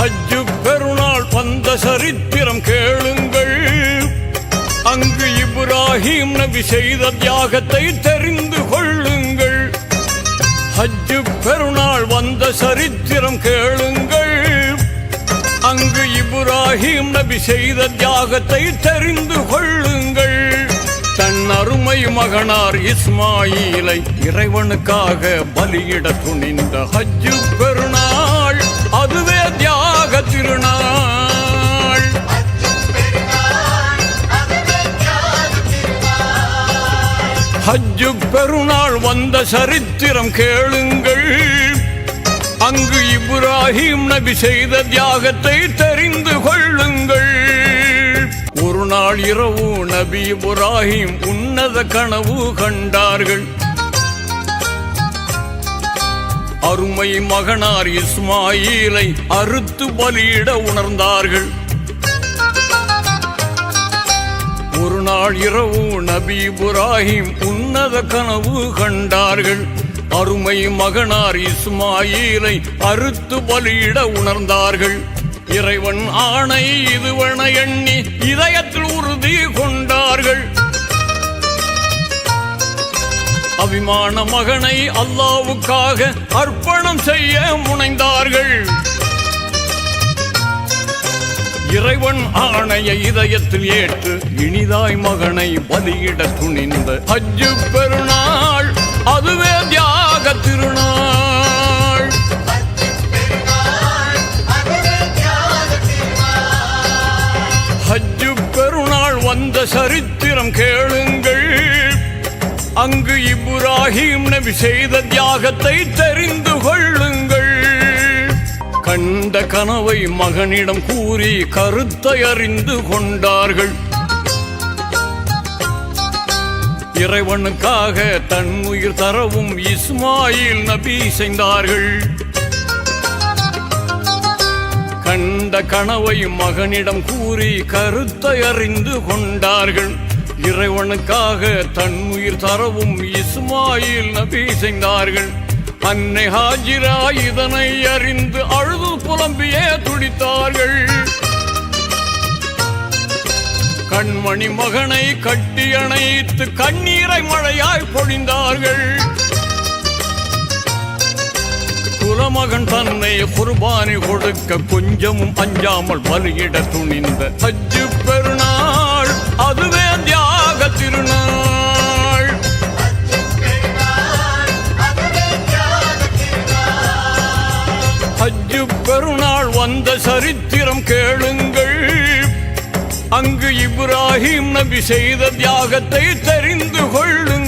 ஹஜ்ஜு பெருநாள் வந்த சரித்திரம் கேளுங்கள். அங்கு இப்ராஹிம் நபி செய்த தியாகத்தை தெரிந்து கொள்ளுங்கள். ஹஜ்ஜு பெருநாள் வந்த சரித்திரம் கேளுங்கள். அங்கு இப்ராஹிம் நபி செய்த தியாகத்தை தெரிந்து கொள்ளுங்கள். தன் அருமை மகனார் இஸ்மாயிலை இறைவனுக்காக பலியிட துணிந்த ஹஜ்ஜு பெருநாள் அதுவே திருநாள். ஹஜ்ஜு பெருநாள் வந்த சரித்திரம் கேளுங்கள். அங்கு இப்ராஹிம் நபி செய்த தியாகத்தை தெரிந்து கொள்ளுங்கள். ஒரு நாள் இரவு நபி இப்ராஹிம் உன்னத கனவு கண்டார்கள். அருமை மகனார் இஸ்மாயிலை அறுத்து பலியிட உணர்ந்தார்கள். ஒரு நாள் இரவு நபி இப்ராஹிம் உன்னத கனவு கண்டார்கள். அருமை மகனார் இஸ்மாயிலை அறுத்து பலியிட உணர்ந்தார்கள். இறைவன் ஆணை இதுவன எண்ணி இதயத்தில் அபிமான மகனை அல்லாவுக்காக அர்ப்பணம் செய்ய முனைந்தார்கள். இறைவன் ஆணைய இதயத்தில் ஏற்று இனிதாய் மகனை பலியிட துணிந்த ஹஜ்ஜு பெருநாள் அதுவே தியாக திருநாள். ஹஜ்ஜு பெருநாள் வந்த சரித்திரம் கேளுங்கள். அங்கு இப்ராஹிம் நபி செய்த தியாகத்தை தெரிந்து கொள்ளுங்கள். கண்ட கனவை மகனிடம் கூறி கருத்தை அறிந்து கொண்டார்கள். இறைவனுக்காக தன் உயிர் தரவும் இஸ்மாயில் நபி செய்தார்கள். கண்ட கனவை மகனிடம் கூறி கருத்தை அறிந்து கொண்டார்கள். இறைவனுக்காக தன் உயிர் தரவும் இஸ்மாயில் நபி செய்தார்கள். அன்னை ஹாஜிரா இதனை அறிந்து அழுது புலம்பியே துடித்தார்கள். கண்மணி மகனை கட்டி அணைத்து கண்ணீரை மழையாய் பொழிந்தார்கள். குலமகன் தன்னை குர்பானி கொடுக்க கொஞ்சமும் அஞ்சாமல் பலியிட துணிந்த அஜு பெருண் ஹஜ்ஜு பெருநாள் வந்த சரித்திரம் கேளுங்கள். அங்கு இப்ராஹிம் நபி செய்த தியாகத்தை தெரிந்து கொள்ளுங்கள்.